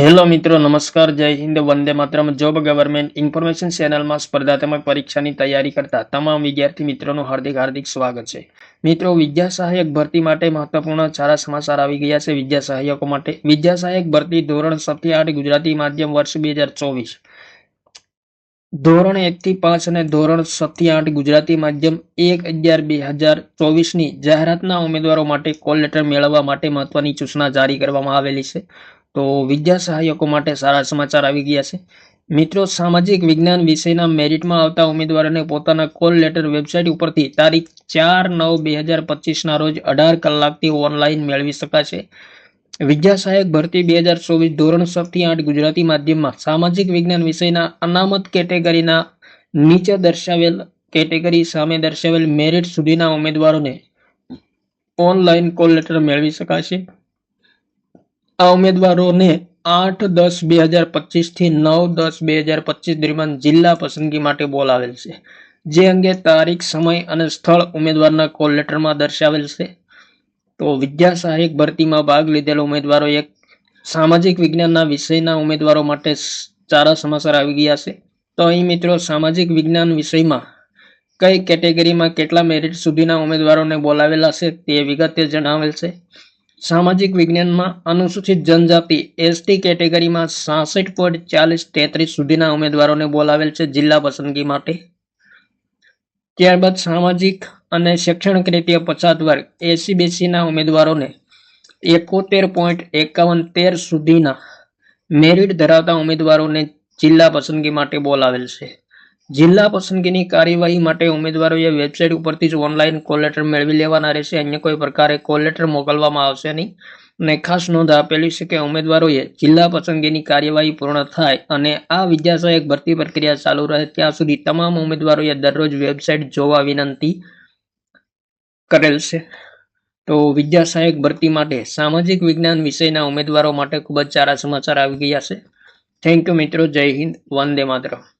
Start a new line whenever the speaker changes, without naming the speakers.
Hello મિત્રો, નમસ્કાર, જય હિન્દ, વંદે માત્રમ. જોબ ગવર્મેન્ટ ઇન્ફોર્મેશન ચેનલમાં સ્પર્ધાત્મક પરીક્ષાની તૈયારી કરતા તમામ વિદ્યાર્થી મિત્રોનું હાર્દિક હાર્દિક સ્વાગત છે. મિત્રો, વિદ્યા સહાયક ભરતી માટે મહત્વપૂર્ણ સારા સમાચાર આવી ગયા છે વિદ્યા સહાયકો માટે. વિદ્યા સહાયક ભરતી ધોરણ સત્ય આઠ ગુજરાતી માધ્યમ વર્ષ બે હજાર ચોવીસ. ધોરણ એકથી પાંચ અને ધોરણ સૌથી આઠ ગુજરાતી માધ્યમ એક અગિયાર બે હજાર ચોવીસની જાહેરાતના ઉમેદવારો માટે કોલ લેટર મેળવવા માટે મહત્વની સૂચના જારી કરવામાં આવેલી છે. તો વિદ્યા સહાયકો માટે સારા સમાચાર આવી ગયા છે. મિત્રો, સામાજિક વિજ્ઞાન વિષયના મેરિટમાં આવતા ઉમેદવારોને પોતાના કોલ લેટર વેબસાઇટ ઉપરથી તારીખ ચાર નવ બે હજાર પચીસના રોજ અઢાર કલાકથી ઓનલાઈન મેળવી શકાશે. વિદ્યા સહાયક ભરતી બે હજાર ચોવીસ ધોરણ સૌથી આઠ ગુજરાતી માધ્યમમાં સામાજિક વિજ્ઞાન વિષયના અનામત કેટેગરીના નીચે દર્શાવેલ કેટેગરી સામે દર્શાવેલ મેરિટ સુધીના ઉમેદવારોને ઓનલાઈન કોલ લેટર મેળવી શકાશે. આ ઉમેદવારોને આઠ દસ બે હજાર પચીસથી નવ દસ બે હજાર પચીસ દરમિયાન જિલ્લા પસંદગી માટે બોલાવેલ છે. જે અંગે તારીખ, સમય અને સ્થળ ઉમેદવારના કોલ લેટરમાં દર્શાવેલ છે. તો વિદ્યા સહાયક ભરતીમાં ભાગ લીધેલા ઉમેદવારો એક સામાજિક વિજ્ઞાનના વિષયના ઉમેદવારો માટે સારા સમાચાર આવી ગયા છે. તો અહીં મિત્રો સામાજિક વિજ્ઞાન વિષયમાં કઈ કેટેગરીમાં કેટલા મેરિટ સુધીના ઉમેદવારોને બોલાવેલા છે તે વિગતે જણાવેલ છે. સામાજિક વિજ્ઞાનમાં અનુસૂચિત જનજાતિ એસટી કેટેગરીમાં સાસઠ પોઈન્ટ ચાલીસ તેત્રીસ સુધીના ઉમેદવારોને બોલાવેલ છે જિલ્લા પસંદગી માટે. ત્યારબાદ સામાજિક અને શૈક્ષણિક રીતે પછાત વર્ગ એસી બેસીના ઉમેદવારોને એકોતેર પોઈન્ટ એકાવન તેર સુધીના મેરિટ ધરાવતા ઉમેદવારોને જિલ્લા પસંદગી માટે બોલાવેલ છે. જિલ્લા પસંદગીની કાર્યવાહી માટે ઉમેદવારોએ વેબસાઇટ ઉપરથી જ ઓનલાઈન કોલ લેટર મેળવી લેવાના રહેશે. અન્ય કોઈ પ્રકારે કોલ લેટર મોકલવામાં આવશે નહીં. અને ખાસ નોંધ આપેલી છે કે ઉમેદવારોએ જિલ્લા પસંદગીની કાર્યવાહી પૂર્ણ થાય અને આ વિદ્યાસહાયક ભરતી પ્રક્રિયા ચાલુ રહે ત્યાં સુધી તમામ ઉમેદવારોએ દરરોજ વેબસાઇટ જોવા વિનંતી કરેલ છે. તો વિદ્યાસહાયક ભરતી માટે સામાજિક વિજ્ઞાન વિષયના ઉમેદવારો માટે ખૂબ જ સારા સમાચાર આવી ગયા છે. થેન્ક યુ મિત્રો. જય હિન્દ. વંદે માતરમ.